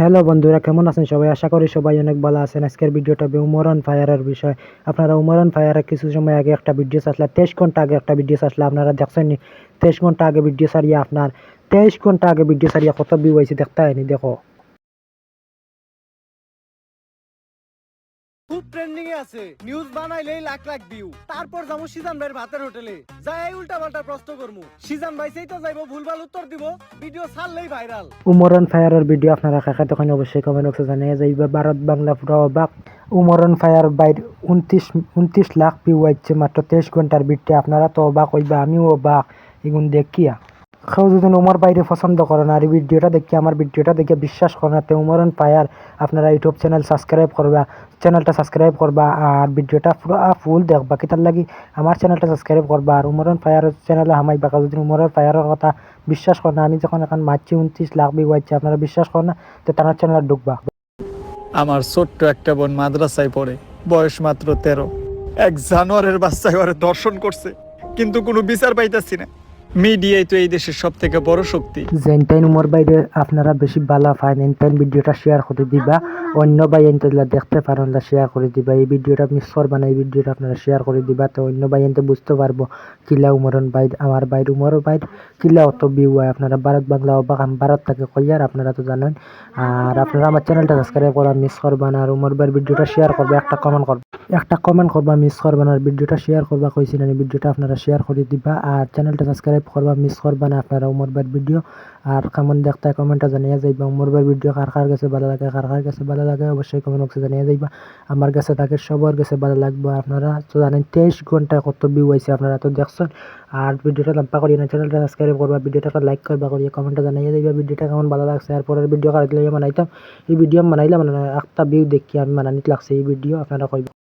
Hello বন্ধুরা, কেমন আছেন সবাই? আশা করি সবাই অনেক ভালো আছেন। আজকের ভিডিওটা হবে উমরন ফায়ারের বিষয়। আপনারা উমরন ফায়ারের কিছু সময় আগে একটা ভিডিও আসলে তেইশ ঘণ্টা আগে একটা ভিডিও আসলে আপনারা দেখছেন তেইশ ঘণ্টা আগে ভিডিও সারিয়ে আপনার তেইশ ঘণ্টা আগে ভিডিও সারিয়ে কত ভিউ হয়েছে দেখতে হয়নি দেখো। খুব ট্রেন্ডিং এ আছে। নিউজ বানাইলেই লাখ লাখ ভিউ তারপর যাব সিজান ভাইয়ের ভাতের হোটেলে। যাই উল্টা পাল্টা প্রশ্ন করব সিজান ভাই সেই তো যাইবো, ভুলভাল উত্তর দিব। ভিডিও ছাড়লেই ভাইরাল ফায়ারের ভিডিও আপনারা তখন অবশ্যই কমেন্ট বক্সে জানিয়ে যাইবে। ভারত বাংলা পুরো অবাক। উমরন ফায়ার বাইর উনত্রিশ উনত্রিশ লাখ ভিউ হচ্ছে মাত্র তেইশ ঘণ্টার ভিডিও আপনারা তো অবাক হইবা, আমিও অবাক। এগুন দেখিয়া। কেউ যদি উমর বাইরে পছন্দ করেন আর এই ভিডিওটা দেখি আমার ভিডিওটা দেখে বিশ্বাস করেন তে উমরন ফায়ার আপনারা ইউটিউব চ্যানেল সাবস্ক্রাইব করবা চ্যানেলটা সাবস্ক্রাইব করবা আর ভিডিওটা পুরো ফুল দেখবা কিতার লাগি আমার চ্যানেলটা সাবস্ক্রাইব করবা আর উমরন ফায়ার চ্যানেলে হামাই বাকা যদি উমরন ফায়ারের কথা বিশ্বাস করেন আমি যখন এখন মারছি উনত্রিশ লাখ ভিউ হচ্ছে আপনারা বিশ্বাস করেন না, তো তার চ্যানেলে ঢুকবা। আমার ছোট্ট একটা বোন মাদ্রাসায় পড়ে, বয়স মাত্র তেরো। এক জানোয়ারের বাচ্চা ঘরে দর্শন করছে, কিন্তু কোনো বিচার পাইতাছি না। মিডিয়াই তো এই দেশের সব থেকে বড় শক্তি। জেনটাইন উমর বাইরে আপনারা বেশি ভালো পান এনটাইন ভিডিওটা শেয়ার করে দিবা, অন্য ভাই এনতেলা দেখতে পারেন শেয়ার করে দিবা। এই ভিডিওটা মিস করবা না, এই ভিডিওটা আপনারা শেয়ার করে দিবা, তো অন্য এনতে বুঝতে পারব। কিলা উমরন বাইর আমার বাইর উমর বাইর কিলা অত ভিউ হয়। আপনারা ভারত বাংলা অবাক, আমি ভারত থেকে কইয়ার আপনারা তো জানেন। আর আপনারা আমার চ্যানেলটা সাবস্ক্রাইব করা মিস করবা না আর উমর ভাইয়ের ভিডিওটা শেয়ার করবে, একটা কমেন্ট করবে। একটা কমেন্ট করবা মিস করবা না আর ভিডিওটা শেয়ার করবা, কইছি না ভিডিওটা আপনারা শেয়ার করে দিবা। আর চ্যানেলটা সাবস্ক্রাইব করবা মিস করবা না আপনারা ভাইয়ের ভিডিও আর কেমন দেখতে কমেন্টটা জানিয়ে যাইবা ভাইয়ের ভিডিও কার কার কাছে ভালো লাগে কার কার কাছে ভালো লাগে অবশ্যই কমেন্ট বক্সে জানিয়ে যাইবা। আমার কাছে তাকে সবার কাছে ভালো লাগবে, আপনারা তো জানেন, তেইশ ঘন্টায় কত ভিউ হয়েছে আপনারা, তো দেখছেন আর ভিডিওটা লম্বা করিয়ে না চ্যানেলটা সাবস্ক্রাইব করবা ভিডিওটা লাইক করবা করিয়ে কমেন্টটা জানিয়ে যাইবা ভিডিওটা কেমন ভালো লাগছে। আর পরের ভিডিও কার দিলে বানাইতাম এই ভিডিও বানাইলে মানে একটা ভিউ দেখি আমি বানানিত লাগছে, এই ভিডিও আপনারা কইবা